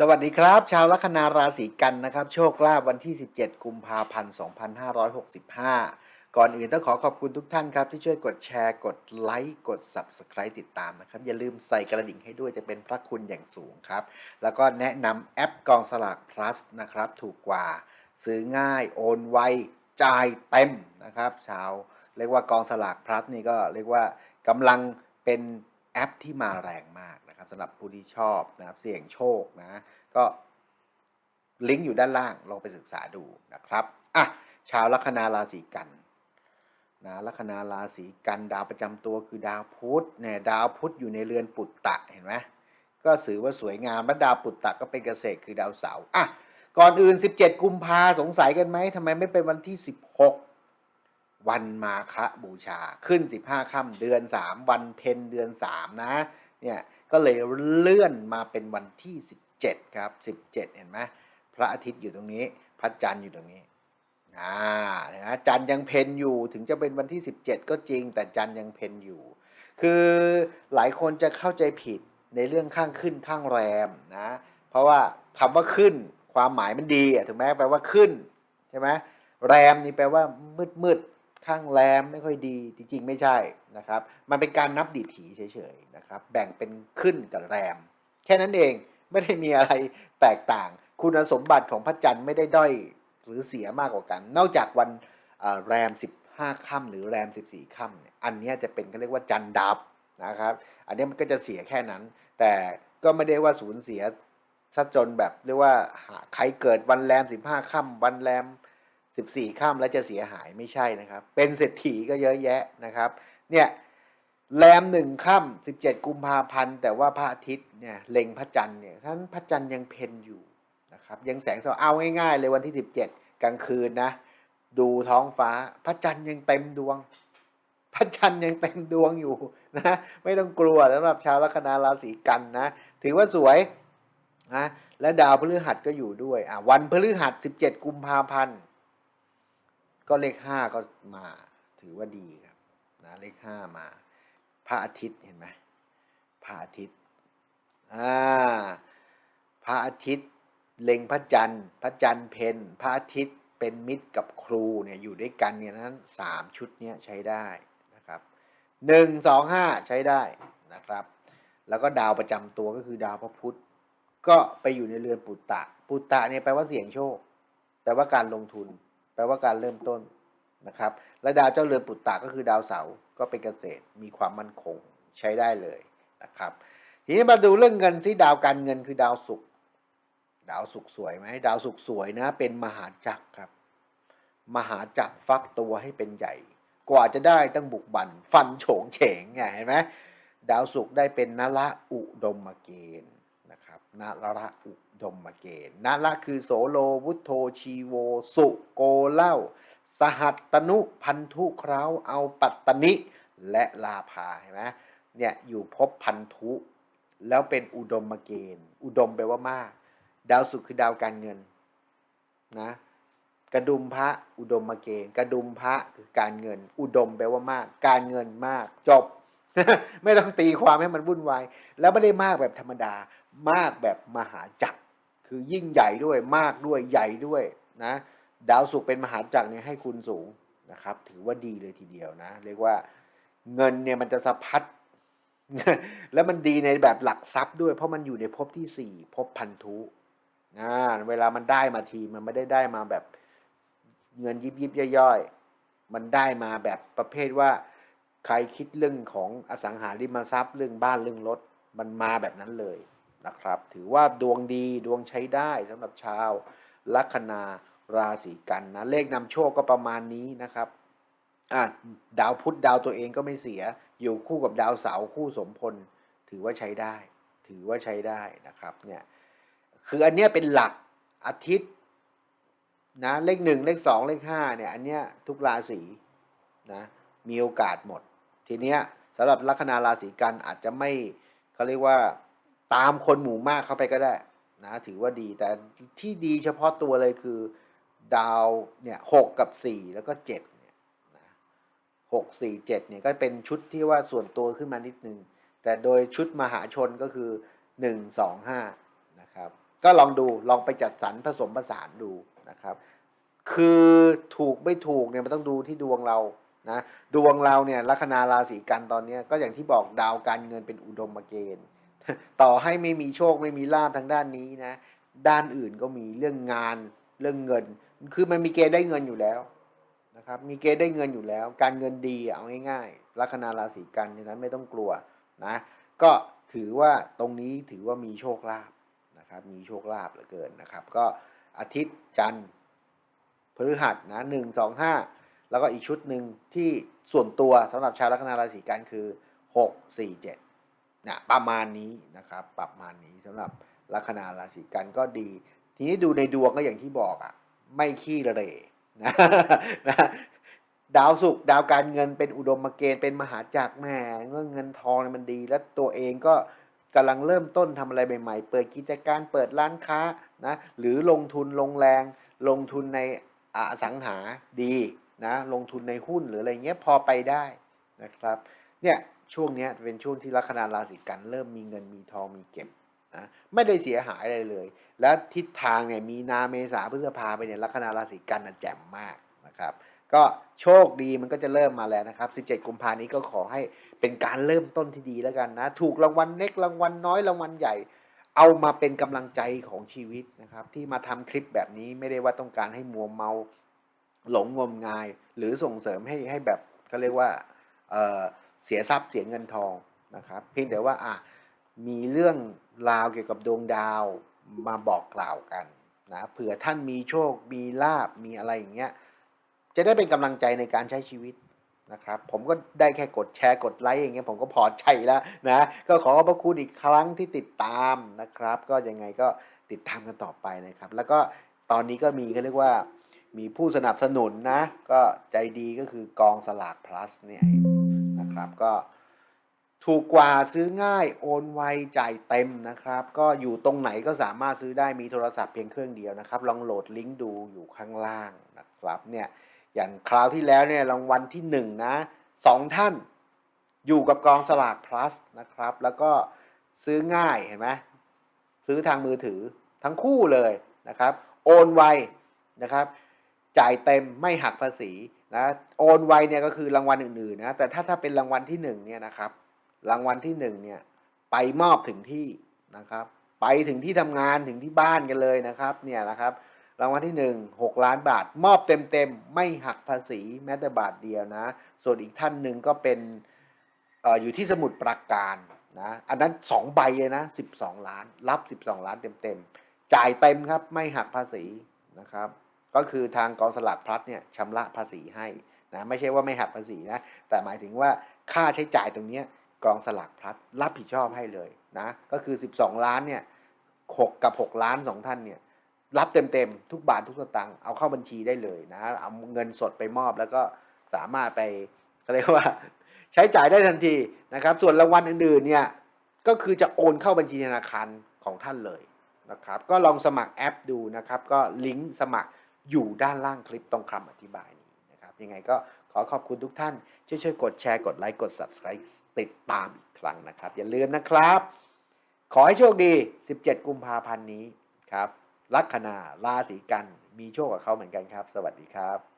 สวัสดีครับ ชาวลัคนาราศีกันนะครับ โชคลาภวันที่ 17 กุมภาพันธ์ 2565 ก่อนอื่นต้องขอขอบคุณทุกท่านครับ ที่ช่วยกดแชร์กดไลค์กด Subscribe ติดตามนะครับ อย่าลืมใส่กระดิ่งให้ด้วยจะเป็นพระคุณอย่างสูงครับ แล้วก็แนะนำแอปกองสลาก plus นะครับ ถูกกว่าซื้อง่ายโอนไวจ่ายเต็มนะครับ ชาวเรียกว่ากองสลาก plus นี่ก็เรียกว่ากำลังเป็นแอปที่มาแรงมาก นะครับสำหรับผู้ที่ชอบนะครับเสี่ยงโชคนะ ก็ลิงก์อยู่ด้านล่างลองไปศึกษาดูนะครับอะชาวลัคนาราศีกันนะลัคนาราศีกันดาวประจำตัวคือดาวพุธเนี่ยดาวพุธอยู่ในเรือนปุตตะเห็นไหมก็ถือว่าสวยงามและดาวปุตตะก็เป็นเกษตรคือดาวเสาร์อะก่อนอื่น 17 กุมภาสงสัยกันไหมทำไมไม่เป็นวันที่ 16 วันมาฆบูชาขึ้น 15ค่ำเดือน 3 วันเพ็ญเดือน 3 นะเนี่ย ก็เลยเลื่อนมาเป็นวันที่ 17 ครับ 17 เห็นไหมพระอาทิตย์อยู่ตรงนี้ พระจันทร์อยู่ตรงนี้อ่านะจันทร์ยังเพ็ญอยู่ถึงจะเป็นวันที่ 17 ก็จริง แต่จันทร์ยังเพ็ญอยู่ คือหลายคนจะเข้าใจผิดในเรื่องข้างขึ้นข้างแรมนะ เพราะว่าคำว่าขึ้นความหมายมันดีอะถึงแม้แปลว่าขึ้นใช่ไหมแรมนี่แปลว่ามืดมืด ข้างแรมไม่ค่อยดีจริง ๆ ไม่ใช่นะครับ มันเป็นการนับดีถีเฉยๆนะครับ แบ่งเป็นขึ้นกับแรม แค่นั้นเองไม่ได้มีอะไรแตกต่าง คุณสมบัติของพระจันทร์ไม่ได้ด้อยหรือเสียมากกว่ากัน นอกจากวันแรม 15ค่ำหรือแรม 14ค่ำเนี่ยอันนี้จะเป็นเขาเรียกว่าจันทร์ดับนะครับ อันนี้มันก็จะเสียแค่นั้น แต่ก็ไม่ได้ว่าสูญเสียซะจนแบบเรียกว่าหาใครเกิดวันแรม 15ค่ำวันแรม 14ค่ำแล้วจะเสียหายไม่ใช่นะครับ เป็นเศรษฐีก็เยอะแยะนะครับ เนี่ยแรมหนึ่งค่ำสิบเจ็ดกุมภาพันธ์ แต่ว่าพระอาทิตย์เนี่ยเล็งพระจันทร์เนี่ยท่านพระจันทร์ยังเพ็ญอยู่นะครับยังแสงสว่างเอาง่ายๆ เลยวันที่สิบเจ็ดกลางคืนนะดูท้องฟ้าพระจันทร์ยังเต็มดวง พระจันทร์ยังเต็มดวงอยู่นะไม่ต้องกลัวสำหรับชาวลัคนาราศีกันนะถือว่าสวยนะและดาวพฤหัสก็อยู่ด้วยอะวันพฤหัสสิบเจ็ดกุมภาพันธ์ ก็เลขห้าก็มาถือว่าดีครับนะเลขห้ามาพระอาทิตย์เห็นไหมพระอาทิตย์อ่าพระอาทิตย์เล็งพระจันทร์พระจันทร์เพนพระอาทิตย์เป็นมิตรกับครูเนี่ยอยู่ด้วยกันเนี่ยนั้นสามชุดเนี้ยใช้ได้นะครับหนึ่งสองห้าใช้ได้นะครับ แล้วก็ดาวประจำตัวก็คือดาวพระพุธก็ไปอยู่ในเรือนปุตตะ ปุตตะเนี่ยแปลว่าเสี่ยงโชคแปลว่าการลงทุน แปลว่าการเริ่มต้นนะครับ และดาวเจ้าเรือนปุตตะก็คือดาวเสาร์ก็เป็นเกษตรมีความมั่นคงใช้ได้เลยนะครับ ทีนี้มาดูเรื่องเงินที่ดาวการเงินคือดาวศุกร์ดาวศุกร์สวยไหมดาวศุกร์สวยนะ เป็นมหาจักรครับ มหาจักรฟักตัวให้เป็นใหญ่ กว่าจะได้ต้องบุกบันฟันโฉงเฉงไงเห็นไหมดาวศุกร์ได้เป็นนละอุดมเกณฑ์ นะครับนละอุดมเกณฑ์นละคือโสโลวุฒโธชีโว สุโกเล่า สหัตตนุพันธุเคราเอาปัตตนิ และลาภาเห็นไหมเนี่ยอยู่ภพพันธุ แล้วเป็นอุดมเกณฑ์ อุดมแปลว่ามาก ดาวศุกร์คือดาวการเงินนะกระดุมพระอุดมเกณฑ์กระดุมพระคือการเงิน อุดมแปลว่ามาก การเงินมากจบ ไม่ต้องตีความให้มันวุ่นวายแล้วไม่ได้มากแบบธรรมดา มากแบบมหาจักร คือยิ่งใหญ่ด้วยมากด้วยใหญ่ด้วยนะดาวศุกร์เป็นมหาจักรเนี่ยให้คุณสูงนะครับ ถือว่าดีเลยทีเดียวนะ เรียกว่าเงินเนี่ยมันจะสะพัดแล้วมันดีในแบบหลักทรัพย์ด้วย เพราะมันอยู่ในภพที่สี่ภพพันธุนะเวลามันได้มาทีมันไม่ได้ได้มาแบบเงินยิบยิบย่อยๆ มันได้มาแบบประเภทว่า ใครคิดเรื่องของอสังหาริมทรัพย์เรื่องบ้านเรื่องรถ มันมาแบบนั้นเลย นะครับ ถือว่าดวงดีดวงใช้ได้สำหรับชาวลัคนาราศีกันนะ เลขนำโชคก็ประมาณนี้นะครับอะดาวพุธดาวตัวเองก็ไม่เสีย อยู่คู่กับดาวเสาร์คู่สมพล ถือว่าใช้ได้ ถือว่าใช้ได้นะครับเนี่ยคืออันเนี้ยเป็นหลักอาทิตย์นะเลขหนึ่งเลขสองเลขห้าเนี่ยอันเนี้ยทุกราศีนะมีโอกาสหมด ทีเนี้ยสำหรับลัคนาราศีกันอาจจะไม่เขาเรียกว่า ตามคนหมู่มากเข้าไปก็ได้นะถือว่าดีแต่ที่ดีเฉพาะตัวเลยคือดาวเนี่ยหกกับสี่แล้วก็เจ็ดเนี่ยหกสี่เจ็ดเนี่ยก็เป็นชุดที่ว่าส่วนตัวขึ้นมานิดนึง แต่โดยชุดมหาชนก็คือหนึ่งสองห้านะครับ ก็ลองดูลองไปจัดสรรผสมผสานดูนะครับ คือถูกไม่ถูกเนี่ยมันต้องดูที่ดวงเรานะดวงเราเนี่ยลัคนาราศีกันตอนนี้ก็อย่างที่บอกดาวการเงินเป็นอุดมเกณฑ์ ต่อให้ไม่มีโชคไม่มีลาภทางด้านนี้นะ ด้านอื่นก็มีเรื่องงานเรื่องเงิน คือมันมีเกณฑ์ได้เงินอยู่แล้วนะครับ มีเกณฑ์ได้เงินอยู่แล้ว การเงินดีเอาง่ายๆลัคนาราศีกันฉะนั้นไม่ต้องกลัวนะ ก็ถือว่าตรงนี้ถือว่ามีโชคลาภนะครับ มีโชคลาภเหลือเกินนะครับ ก็อาทิตย์จันทร์พฤหัสนะหนึ่งสองห้าแล้วก็อีกชุดหนึ่งที่ส่วนตัวสำหรับชาวลัคนาราศีกันคือหกสี่เจ็ด นะประมาณนี้นะครับประมาณนี้สำหรับลัคนาราศีกันก็ดี ทีนี้ดูในดวงก็อย่างที่บอกอะ ไม่ขี้ระเรนะนะดาวศุกร์ดาวการเงินเป็นอุดมเกณฑ์เป็นมหาจักรแหม่เงินเงินทองมันดี แล้วตัวเองก็กำลังเริ่มต้นทำอะไรใหม่ๆ เปิดกิจการเปิดร้านค้านะหรือลงทุนลงแรง ลงทุนในอสังหาดีนะลงทุนในหุ้นหรืออะไรเงี้ยพอไปได้นะครับเนี่ย ช่วงนี้เป็นช่วงที่ลัคนาราศีกันเริ่มมีเงินมีทองมีเก็บนะไม่ได้เสียหายอะไรเลย แล้วทิศทางเนี่ยมีนาเมษาพฤษภาไปเนี่ยลัคนาราศีกันนะแจ่มมากนะครับ ก็โชคดีมันก็จะเริ่มมาแล้วนะครับ 17 กุมภานี้ก็ขอให้เป็นการเริ่มต้นที่ดีแล้วกันนะ ถูกรางวัลเล็กรางวัลน้อยรางวัลใหญ่ เอามาเป็นกำลังใจของชีวิตนะครับ ที่มาทำคลิปแบบนี้ไม่ได้ว่าต้องการให้มัวเมาหลงงมงาย หรือส่งเสริมให้ให้แบบเขาเรียกว่าเอ่อ เสียทรัพย์เสียเงินทองนะครับ เพียงแต่ว่าอะมีเรื่องราวเกี่ยวกับดวงดาวมาบอกกล่าวกันนะเผื่อท่านมีโชค มีลาบมีอะไรอย่างเงี้ยจะได้เป็นกำลังใจในการใช้ชีวิตนะครับ ผมก็ได้แค่กดแชร์กดไลค์อย่างเงี้ยผมก็พอใจแล้วนะก็ขอขอบพระคุณอีกครั้งที่ติดตามนะครับ ก็ยังไงก็ติดตามกันต่อไปนะครับ แล้วก็ตอนนี้ก็มีเขาเรียกว่ามีผู้สนับสนุนนะ ก็ใจดีก็คือกองสลาก plus เนี่ย นะครับ ก็ถูกกว่าซื้อง่ายโอนไวจ่ายเต็มนะครับ ก็อยู่ตรงไหนก็สามารถซื้อได้มีโทรศัพท์เพียงเครื่องเดียวนะครับ ลองโหลดลิงก์ดูอยู่ข้างล่างนะครับเนี่ยอย่างคราวที่แล้วเนี่ยรางวัลที่หนึ่งนะสองท่านอยู่กับกองสลาก plus นะครับ แล้วก็ซื้อง่ายเห็นไหมซื้อทางมือถือทั้งคู่เลยนะครับ โอนไวนะครับ จ่ายเต็มไม่หักภาษี นะโอนไวเนี่ยก็คือรางวัลอื่นๆนะแต่ถ้าถ้าเป็นรางวัลที่หนึ่งเนี่ยนะครับ รางวัลที่หนึ่งเนี่ยไปมอบถึงที่นะครับ ไปถึงที่ทำงานถึงที่บ้านกันเลยนะครับเนี่ยนะครับ รางวัลที่หนึ่งหกล้านบาท มอบเต็มๆไม่หักภาษีแม้แต่บาทเดียวนะ ส่วนอีกท่านหนึ่งก็เป็นออยู่ที่สมุดปราการนะอันนั้นสองใบเลยนะสิบสองล้าน รับสิบสองล้านเต็มๆจ่ายเต็มครับไม่หักภาษีนะครับ ก็คือทางกองสลากพลัดเนี่ยชำระภาษีให้นะไม่ใช่ว่าไม่หักภาษีนะแต่หมายถึงว่าค่าใช้จ่ายตรงนี้กองสลากพลัดรับผิดชอบให้เลยนะก็คือ 12 ล้านเนี่ยหกกับ 6 ล้านสองท่านเนี่ยรับเต็มๆ ทุกบาททุกสตางค์เอาเข้าบัญชีได้เลยนะเอาเงินสดไปมอบแล้วก็สามารถไปเขาเรียกว่าใช้จ่ายได้ทันทีนะครับ ส่วนรางวัลอื่นๆเนี่ยก็คือจะโอนเข้าบัญชีธนาคารของท่านเลยนะครับ ก็ลองสมัครแอปดูนะครับ ก็ลิงก์สมัคร อยู่ด้านล่างคลิปตรงคำอธิบายนี้นะครับ ยังไงก็ขอขอบคุณทุกท่านช่วยช่วยๆกดแชร์กดไลค์กด subscribe ติดตามอีกครั้งนะครับ อย่าลืมนะครับ ขอให้โชคดี 17 กุมภาพันธ์นี้ครับลัคนาราศีกัน มีโชคกับเขาเหมือนกันครับ สวัสดีครับ